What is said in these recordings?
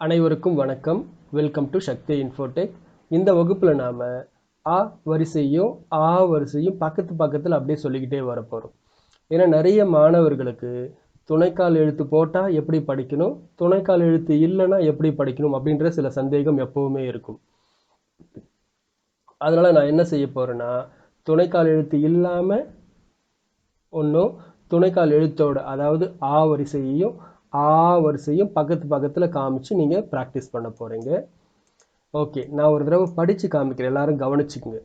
அனைவருக்கும் வணக்கம். Welcome to Sakthi Infotech இந்த வகுப்பில் நாம் ஆ வரிசையும் ஆ வரிசையும் பக்கத்து பக்கத்தில் அப்படியே சொல்லிக்கிட்டே வரப்போகிறோம் ஏன்னா நிறைய மாணவர்களுக்கு துணைக்கால் எழுத்து போட்டால் எப்படி படிக்கணும் துணைக்கால் எழுத்து இல்லைன்னா எப்படி படிக்கணும் அப்படின்ற சில சந்தேகம் எப்பவுமே இருக்கும். அதனால் நான் என்ன செய்ய போகிறேன்னா துணைக்கால் எழுத்து இல்லாமல் ஒன்றும் துணைக்கால் எழுத்தோட அதாவது ஆ வரிசையையும் ஆ வரிசையும் பக்கத்து பக்கத்தில் காமிச்சு நீங்கள் ப்ராக்டிஸ் பண்ண போகிறீங்க ஓகே நான் ஒரு தடவை படித்து காமிக்கிறேன். எல்லாரும் கவனிச்சுக்குங்க.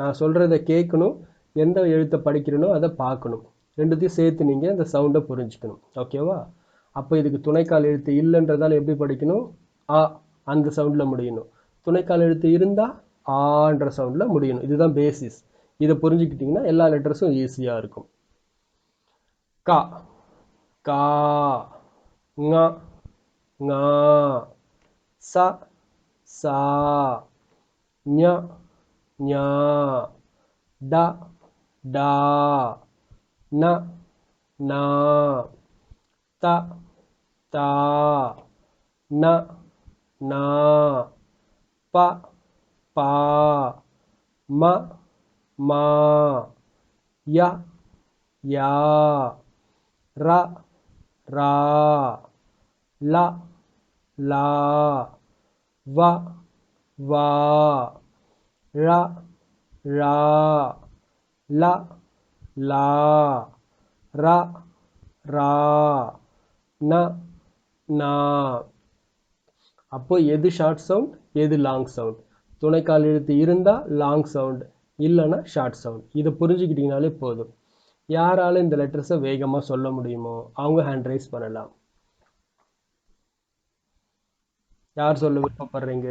நான் சொல்கிறத கேட்கணும். எந்த எழுத்தை படிக்கிறேனோ அதை பார்க்கணும். ரெண்டுத்தையும் சேர்த்து நீங்கள் அந்த சவுண்டை புரிஞ்சுக்கணும். ஓகேவா அப்போ இதுக்கு துணைக்கால் எழுத்து இல்லைன்றதால எப்படி படிக்கணும்? ஆ அந்த சவுண்டில் முடியணும். துணைக்கால் எழுத்து இருந்தால் ஆன்ற சவுண்டில் முடியணும். இதுதான் பேசிஸ் இதை புரிஞ்சுக்கிட்டிங்கன்னா எல்லா லெட்டர்ஸும் ஈஸியாக இருக்கும். கா கா. ங ங ச சா ஞ ஞ ட டா ந நா த தா ந நா ப பா ம மா ய யா ர ரா ல லா வ வா ழ ழா ல லா ர ரா ந நா. அப்போ எது ஷார்ட் சவுண்ட் எது லாங் சவுண்ட் துணைக்கால் எழுத்து இருந்தால் லாங் சவுண்ட் இல்லைன்னா ஷார்ட் சவுண்ட் இதை புரிஞ்சுக்கிட்டிங்கனாலே போதும். யாரால இந்த லெட்டர்ஸை வேகமாக சொல்ல முடியுமோ அவங்க ஹேண்ட் ரைஸ் பண்ணலாம். யார் சொல்ல விருப்பப்படுறீங்க?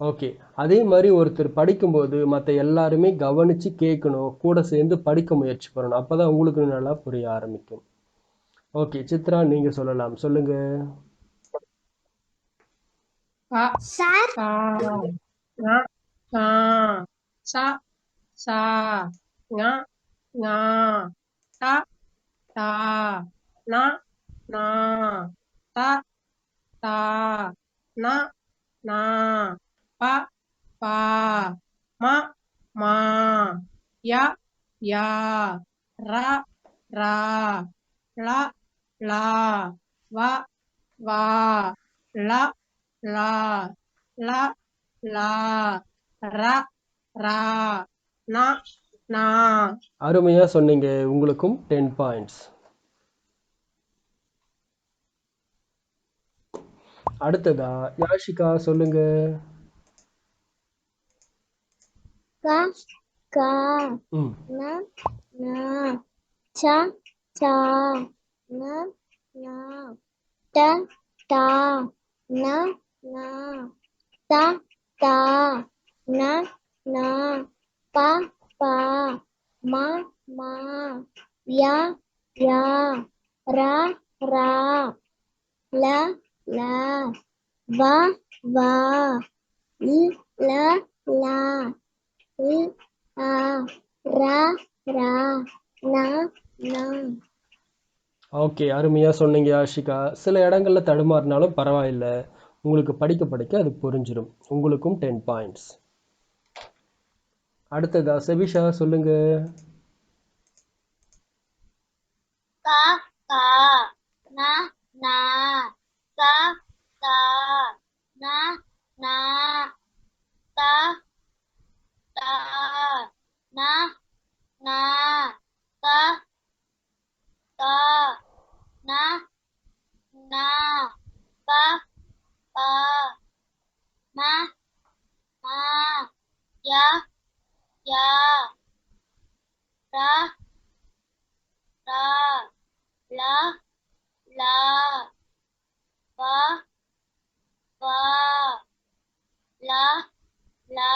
ஓகே அதே மாதிரி ஒருத்தர் படிக்கும்போது மற்ற எல்லாருமே கவனித்து கேட்கணும். கூட சேர்ந்து படிக்க முயற்சி பண்ணணும். அப்போ தான் உங்களுக்கு நல்லா புரிய ஆரம்பிக்கும். ஓகே சித்ரா நீங்கள் சொல்லலாம். சொல்லுங்க. சார் கா ஞ. கா ச. சா. ஞ. ஞ. ட டா ந நா த தா ந நா ப பா ம மா ய யா ர ரா ல லா வ வா ல லா ல லா ர ரா ந நா. அருமையாக சொன்னீங்க. உங்களுக்கும் டென் பாயிண்ட்ஸ் அடுத்ததா? யாஷிகா சொல்லுங்க. கா கா ம். ந ந ச சா ந ந ட டா ந ந த தா ந ந ப பா ம மா ய யா ரா ரா ல ல வ வா ல் ல லா ல் ஆ ரா ரா நா நா. ஓகே அருமையாக சொன்னீங்க யாஷிகா சில இடங்கள்ல தடுமாறினாலும் பரவாயில்ல. உங்களுக்கு படிக்க படிக்க அது புரிஞ்சிடும் உங்களுக்கும் டென் பாயிண்ட்ஸ் அடுத்ததா செபிஷா சொல்லுங்க. கா கா நா நா. கா கா நா நா தா தா நா நா தா தா நா நா பா பா ம மா யா யா ரா ரா லா லா வா வா லா லா